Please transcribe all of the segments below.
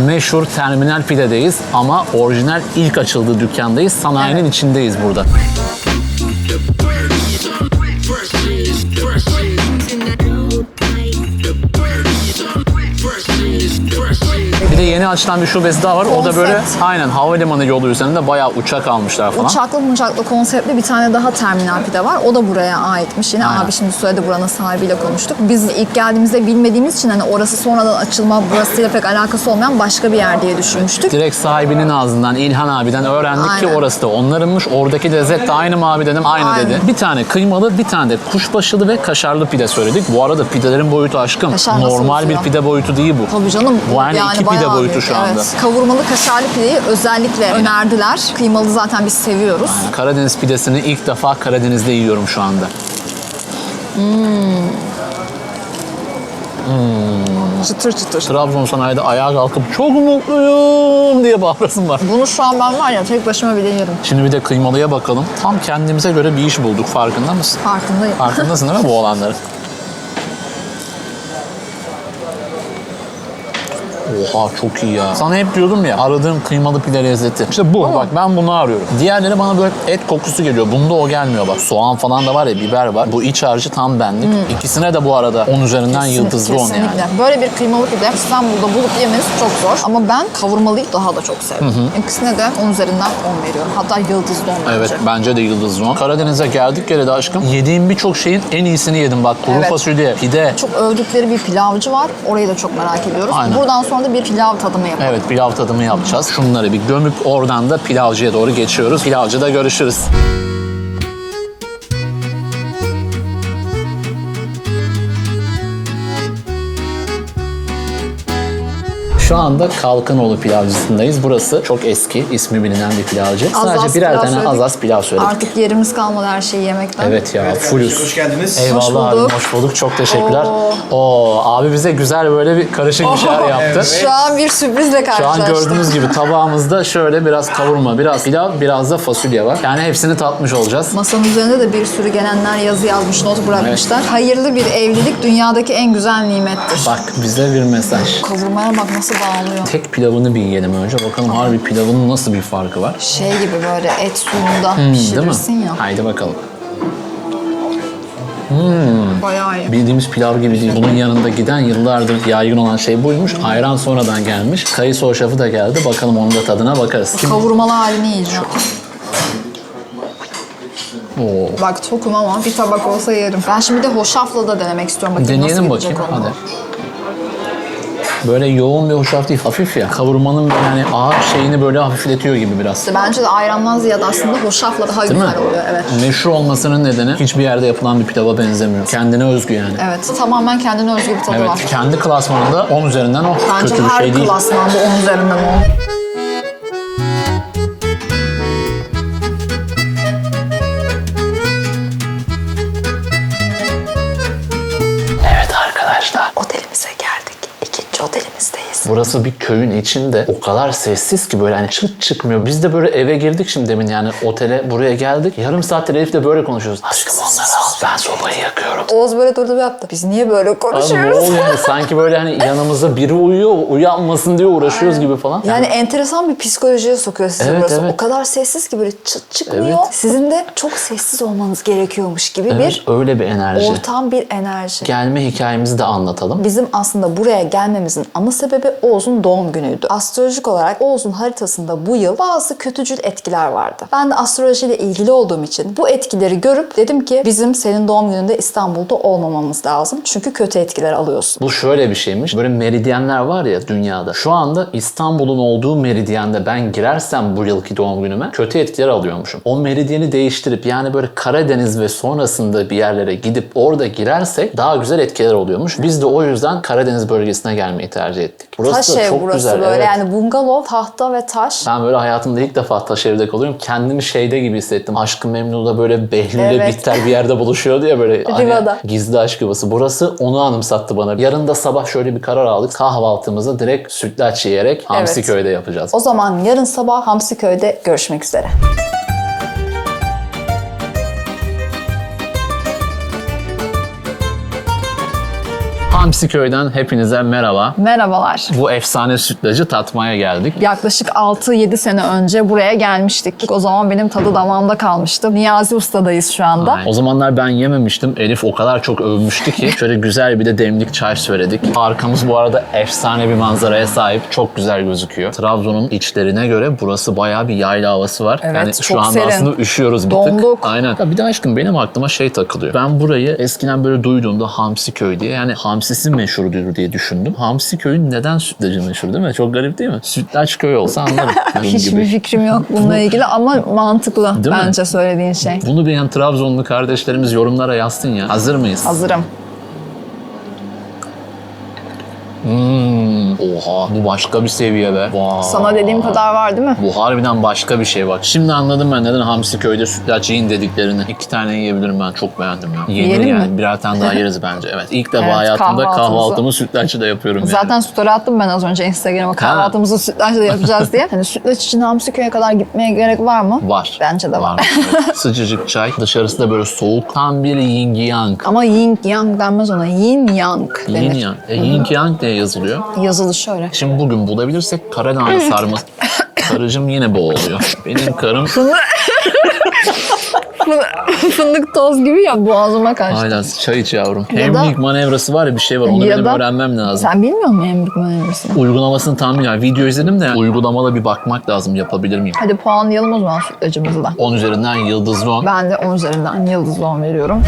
Meşhur Terminal Pide'deyiz ama orijinal ilk açıldığı dükkandayız. Sanayinin içindeyiz burada. Bir de yeni açılan bir şubesi daha var. O da böyle Konsept. aynen havalimanı yolu üzerinde bayağı uçak almışlar falan. Uçaklı muçaklı konseptli bir tane daha terminal pide var. O da buraya aitmiş. Yine Aynen. abi şimdi söyledi buranın sahibiyle konuştuk. Biz ilk geldiğimizde bilmediğimiz için hani orası sonradan açılma burasıyla pek alakası olmayan başka bir yer diye düşünmüştük. Direkt sahibinin ağzından İlhan abiden öğrendik ki Aynen. orası da onlarınmış. Oradaki lezzet de aynı mı abi dedim. Aynı, Aynı. dedi. Bir tane kıymalı, bir tane de kuşbaşılı ve kaşarlı pide söyledik. Bu arada pidelerin boyutu aşkım. Kaşar Normal bir pide boyutu değil bu. Tabii canım. Bu yani iki pide boyutu şu anda. Evet. Kavurmalı kaşarlı pideyi özellikle önerdiler. Kıymalı zaten biz seviyoruz. Karadeniz pidesini ilk defa Karadeniz'de yiyorum şu anda. Çıtır çıtır. Trabzon sanayide ayağa kalkıp çok mutluyum diye bağırasım var. Bunu şu an ben var ya tek başıma bile yerim. Şimdi bir de kıymalıya bakalım. Tam kendimize göre bir iş bulduk. Farkında mısın? Farkındayım. Farkındasın değil mi bu olanları? Oha çok iyi ya. Sana hep diyordum ya aradığım kıymalı pide lezzeti. İşte bu. Bak ben bunu arıyorum. Diğerleri bana böyle et kokusu geliyor. Bunda o gelmiyor bak. Soğan falan da var ya biber var. Bu iç harcı tam benlik. İkisine de bu arada 10 üzerinden yıldızlı 10 yani. Kesinlikle. Böyle bir kıymalı pide İstanbul'da bulup yemeniz çok zor. Ama ben kavurmalıyı daha da çok sevdim. İkisine de 10 üzerinden 10 veriyorum. Hatta yıldızlı 10 Evet bence. bence de yıldızlı 10. Karadeniz'e geldik yere de aşkım. Yediğim birçok şeyin en iyisini yedim. Bak kuru Evet. fasulye, pide. Çok övdükleri bir pilavcı var. Orayı da çok merak ediyoruz. Aynen. Buradan sonra da bir pilav tadımı yapalım. Evet pilav tadımı yapacağız. Şunları bir gömüp oradan da pilavcıya doğru geçiyoruz. Pilavcıda görüşürüz. Şu anda Kalkanoğlu pilavcısındayız. Burası çok eski, ismi bilinen bir pilavcı. Az Sadece az birer pilav tane söyledik. az az pilav söyledik. Artık yerimiz kalmadı her şeyi yemekten. Evet ya, fullüz. Hoş geldiniz. Eyvallah Hoş abi, bulduk. hoş bulduk. Çok teşekkürler. Oo, abi bize güzel böyle bir karışık bir şeyler yaptı. Şu an bir sürprizle Şu an karşılaştık. gördüğünüz gibi tabağımızda şöyle biraz kavurma, biraz pilav, biraz da fasulye var. Yani hepsini tatmış olacağız. Masanın üzerinde de bir sürü gelenler yazı yazmış, not bırakmışlar. Hayırlı bir evlilik dünyadaki en güzel nimettir. Bak bize bir mesaj. Kavurmaya bak nasıl dağılıyor. Tek pilavını bir yiyelim önce. Bakalım harbi pilavının nasıl bir farkı var. Şey gibi böyle et suyunda Hmm, Değil mi? pişirirsin ya. Haydi bakalım. Bayağı iyi. Bildiğimiz pilav gibi değil. Bunun yanında giden yıllardır yaygın olan şey buymuş. Ayran sonradan gelmiş. Kayısı hoşafı da geldi. Bakalım onun da tadına bakarız. Kim? Kavurmalı halini yiyeceğim. Oo. Bak tokum ama bir tabak olsa yerim. Ben şimdi de hoşafla da denemek istiyorum. Bakayım Deneyelim bakayım. Hadi. Böyle yoğun bir hoşaf değil. Hafif ya. Kavurmanın yani ağır şeyini böyle hafifletiyor gibi biraz. Bence de ayrandan ziyade aslında hoşafla daha Değil mi? güzel oluyor. Evet. Meşhur olmasının nedeni hiçbir yerde yapılan bir pilava benzemiyor. Kendine özgü yani. Evet. Tamamen kendine özgü bir tadı Evet, var. kendi klasmanında 10 üzerinden o. Bence Kötü bir her şey değil. klasmanda 10 üzerinden 10. Burası bir köyün içinde o kadar sessiz ki böyle hani çıt çıkmıyor. Biz de böyle eve girdik şimdi demin yani otele buraya geldik. Yarım saattir Elif'le böyle konuşuyoruz. Aşkım onları al ben sobayı yakıyorum. Oğuz böyle durdu ve yaptı. Biz niye böyle Abi ne konuşuyoruz? oluyor yani sanki böyle hani yanımızda biri uyuyor uyanmasın diye uğraşıyoruz gibi falan. Yani enteresan bir psikolojiye sokuyor sizi Evet, burası. evet. O kadar sessiz ki böyle çıt çıkmıyor. Evet. Sizin de çok sessiz olmanız gerekiyormuş gibi Evet, bir öyle bir enerji. ortam, bir enerji. Gelme hikayemizi de anlatalım. Bizim aslında buraya gelmemizin ana sebebi Oğuz'un doğum günüydü. Astrolojik olarak Oğuz'un haritasında bu yıl bazı kötücül etkiler vardı. Ben de astrolojiyle ilgili olduğum için bu etkileri görüp dedim ki bizim senin doğum gününde İstanbul'da olmamamız lazım. Çünkü kötü etkiler alıyorsun. Bu şöyle bir şeymiş. Böyle meridyenler var ya dünyada. Şu anda İstanbul'un olduğu meridyende ben girersem bu yılki doğum günüme kötü etkiler alıyormuşum. O meridyeni değiştirip yani böyle Karadeniz ve sonrasında bir yerlere gidip orada girersek daha güzel etkiler oluyormuş. Biz de o yüzden Karadeniz bölgesine gelmeyi tercih ettik. Burası taş da ev çok burası güzel. böyle evet. yani bungalov, tahta ve taş. Ben böyle hayatımda ilk defa taş evde kalıyorum. Kendimi şeyde gibi hissettim. Aşkı Memnu'da böyle Behlül'le Evet. Bihter bir yerde buluşuyordu ya böyle. hani Riva'da. gizli aşk yuvası. Burası onu anımsattı bana. Yarın da sabah şöyle bir karar aldık. Kahvaltımızı direkt sütlaç yiyerek Hamsiköy'de yapacağız. O zaman yarın sabah Hamsiköy'de görüşmek üzere. Hamsi Köy'den hepinize merhaba. Merhabalar. Bu efsane sütlacı tatmaya geldik. Yaklaşık 6-7 sene önce buraya gelmiştik. O zaman benim tadı damağımda kalmıştı. Niyazi Usta'dayız şu anda. Aynen. O zamanlar ben yememiştim. Elif o kadar çok övmüştü ki. Şöyle güzel bir de demlik çay söyledik. Arkamız bu arada efsane bir manzaraya sahip. Çok güzel gözüküyor. Trabzon'un içlerine göre burası bayağı bir yayla havası var. Evet, yani şu anda serin. aslında üşüyoruz bir Donduk. tık. Aynen. Ya bir de aşkım benim aklıma şey takılıyor. Ben burayı eskiden böyle duyduğumda Hamsi Köy diye yani hamsisi meşhurdur diye düşündüm. Hamsi Köy'ün neden sütlacı meşhur değil mi? Çok garip değil mi? Sütlaç köy olsa anlarım. Hiçbir fikrim yok bununla ilgili ama mantıklı Değil mi? bence söylediğin şey. Bunu beğen Trabzonlu kardeşlerimiz yorumlara yazsın ya. Hazır mıyız? Hazırım. Oha bu başka bir seviye be. Vay. Sana dediğim kadar var değil mi? Bu harbiden başka bir şey bak. Şimdi anladım ben neden Hamsi Köy'de sütlaç yiyin dediklerini. İki tane yiyebilirim ben çok beğendim ya. Yenir Yiyelim yani. mi? Birer tane daha yeriz bence. Evet ilk defa Evet, hayatımda kahvaltımızı- kahvaltımı sütlaçı da yapıyorum yani. Zaten story attım ben az önce Instagram'a kahvaltımızı sütlaçla da yapacağız diye. Hani sütlaç için Hamsiköy'e kadar gitmeye gerek var mı? Var. Bence de var. Evet. Sıcacık çay. Dışarısı da böyle soğuk. Tam bir yin yang. Ama yin yang denmez ona. Yin yang denir. Yin yang. E, yin yang diye yazılıyor. Yazılı şöyle. Şimdi bugün bulabilirsek karadağlı sarması. Karıcım yine boğuluyor. Benim karım Fındık toz gibi ya boğazıma kaçtı. hala çay iç yavrum. Ya Hemlik da- manevrası var ya bir şey var. Onu Ya benim da- öğrenmem lazım. Sen bilmiyor musun emlik manevrasını? Uygulamasını tam bilmiyorum. Video izledim de uygulamalı bir bakmak lazım. Yapabilir miyim? Hadi puanlayalım o zaman sütlacımızı da. 10 üzerinden yıldızlı 10. Ben de 10 üzerinden yıldızlı 10 veriyorum.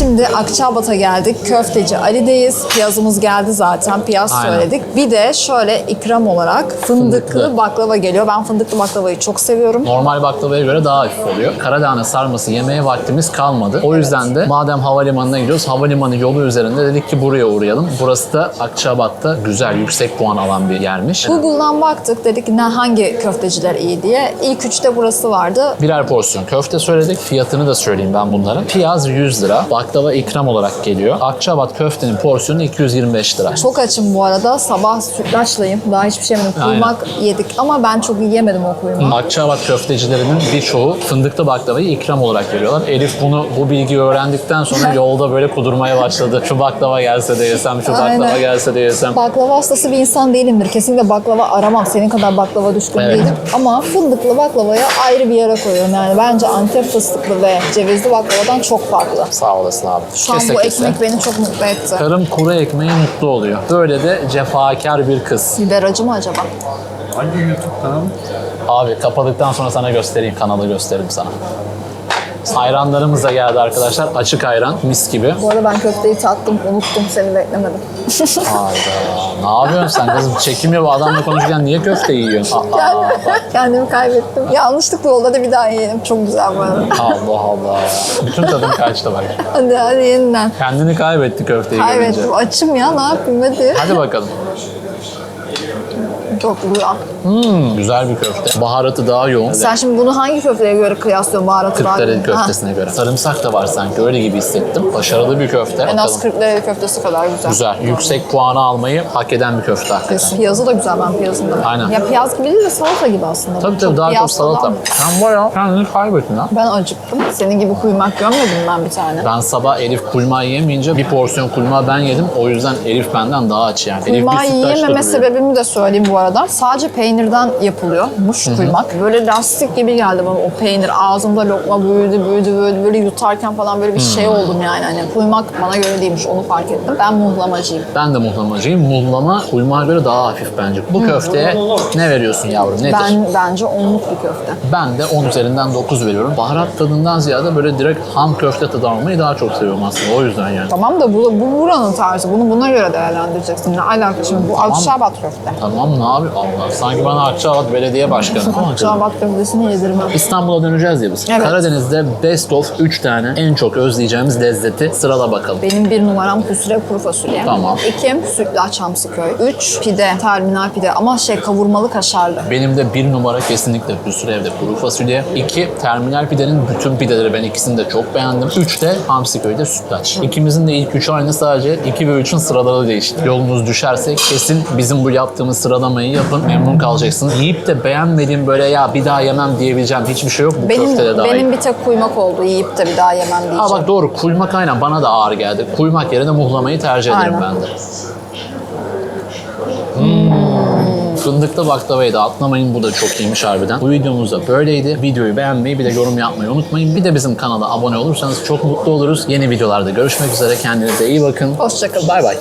Şimdi Akçabat'a geldik. Köfteci Ali'deyiz. Piyazımız geldi zaten. Piyaz Aynen. söyledik. Bir de şöyle ikram olarak fındıklı, Fındıklı. baklava geliyor. Ben fındıklı baklavayı çok seviyorum. Normal baklavaya göre daha hafif oluyor. Karadağ sarması yemeye vaktimiz kalmadı. O yüzden de madem havalimanına gidiyoruz, havalimanı yolu üzerinde dedik ki buraya uğrayalım. Burası da Akçabat'ta güzel, yüksek puan alan bir yermiş. Google'dan baktık dedik ne hangi köfteciler iyi diye. İlk üçte burası vardı. Birer porsiyon köfte söyledik. Fiyatını da söyleyeyim ben bunların. Piyaz 100 lira. Baklava ikram olarak geliyor. Akçabat köftenin porsiyonu 225 lira. Çok açım bu arada. Sabah sütlaçlayım. Daha hiçbir şey yemedim. Kuymak yedik ama ben çok yiyemedim o kuymağı. Akçabat köftecilerinin birçoğu fındıklı baklavayı ikram olarak veriyorlar. Elif bunu bu bilgiyi öğrendikten sonra yolda böyle kudurmaya başladı. Şu baklava gelse de yesem, şu baklava Aynen. gelse de yesem. Baklava hastası bir insan değilimdir. Kesinlikle baklava aramam. Senin kadar baklava düşkün Evet. değilim. Ama fındıklı baklavaya ayrı bir yere koyuyorum. Yani bence Antep fıstıklı ve cevizli baklavadan çok farklı. Sağ olasın abi. Şu an Kese bu kese. ekmek beni çok mutlu etti. Karım kuru ekmeğe mutlu oluyor. Böyle de cefakar bir kız. Biber acı mı acaba? Hangi YouTube kanalı? Abi kapadıktan sonra sana göstereyim. Kanalı gösteririm sana. Ayranlarımız da geldi arkadaşlar. Açık ayran. Mis gibi. Bu arada ben köfteyi tattım. Unuttum. Seni beklemedim. Hayda. Ne yapıyorsun sen kızım? Çekim ya bu adamla konuşurken niye köfte yiyorsun? Aa, bak. Kendimi kaybettim. Yanlışlıkla oldu. Hadi bir daha yiyelim. Çok güzel bu arada. Allah Allah. Bütün tadım kaçtı bak. Hadi hadi yeniden. Kendini kaybetti köfteyi görünce. Kaybettim. Açım ya ne yapayım hadi. Hadi bakalım. Çok güzel. Hmm, güzel bir köfte. Baharatı daha yoğun. Sen şimdi bunu hangi köfteye göre kıyaslıyorsun baharatı Kırklareli köftesine göre. Sarımsak da var sanki. Öyle gibi hissettim. Başarılı bir köfte. Ha, En az Bakalım. 40 liraya köftesi kadar güzel. Güzel. Yüksek puanı almayı hak eden bir köfte hakikaten. Kesin. Piyazı da güzel ben piyazında. Aynen. Ya piyaz gibi değil de salata gibi aslında. Tabii tabii daha çok salata. falan. Sen bayağı kendini kaybettin ha. Ben acıktım. Senin gibi kuymak görmedim ben bir tane. Ben sabah Elif kulma yemeyince bir porsiyon kulma ben yedim. O yüzden Elif benden daha aç yani. Elif bir Kuymağı sütlaçla yiyememe duruyor. sebebimi de söyleyeyim bu arada. Sadece peynirden yapılıyormuş kuymak. Böyle lastik gibi geldi bana o peynir. Ağzımda lokma büyüdü, büyüdü, böyle, böyle yutarken falan böyle bir şey oldum yani. Hani kuymak bana göre değilmiş onu fark ettim. Ben muhlamacıyım. Ben de muhlamacıyım. Muhlama kulmaya göre daha hafif bence. Bu köfteye ne veriyorsun yavrum? Nedir? Ben bence onluk bir köfte. Ben de 10 üzerinden 9 veriyorum. Baharat tadından ziyade böyle direkt ham köfte tadı almayı daha çok seviyorum aslında. O yüzden yani. Tamam da bu, bu buranın tarzı. Bunu buna göre değerlendireceksin. Ne alaka şimdi? Bu Akçabat köfte. Tamam ne Abi Allah sanki bana Akçabat Belediye Başkanı. Çağbat köftesini yedirmem. İstanbul'a döneceğiz ya biz. Evet. Karadeniz'de best of 3 tane en çok özleyeceğimiz lezzeti sırala bakalım. Benim bir numaram kusure kuru fasulye. Tamam. İki sütlaç Hamsiköy. Üç pide, terminal pide ama şey kavurmalı kaşarlı. Benim de bir numara kesinlikle Hüsrev evde kuru fasulye. İki, terminal pidenin bütün pideleri ben ikisini de çok beğendim. Üç de Hamsiköy'de sütlaç. İkimizin de ilk üçü aynı sadece 2 ve 3'ün sıraları değişti. Yolunuz düşerse kesin bizim bu yaptığımız sıralamayı yapın. Memnun kalacaksınız. Yiyip de beğenmediğim böyle ya bir daha yemem diyebileceğim hiçbir şey yok bu Benim, köftede dahil. benim bir tek kuymak oldu. Yiyip de bir daha yemem diyeceğim. Ha bak doğru kuymak aynen bana da ağır geldi. Kuymak yerine muhlamayı tercih ederim Aynen. ben de. Hmm. Fındıklı baklavayı da atlamayın. Bu da çok iyiymiş harbiden. Bu videomuz da böyleydi. Videoyu beğenmeyi bir de yorum yapmayı unutmayın. Bir de bizim kanala abone olursanız çok mutlu oluruz. Yeni videolarda görüşmek üzere. Kendinize iyi bakın. Hoşçakalın. Bay bay.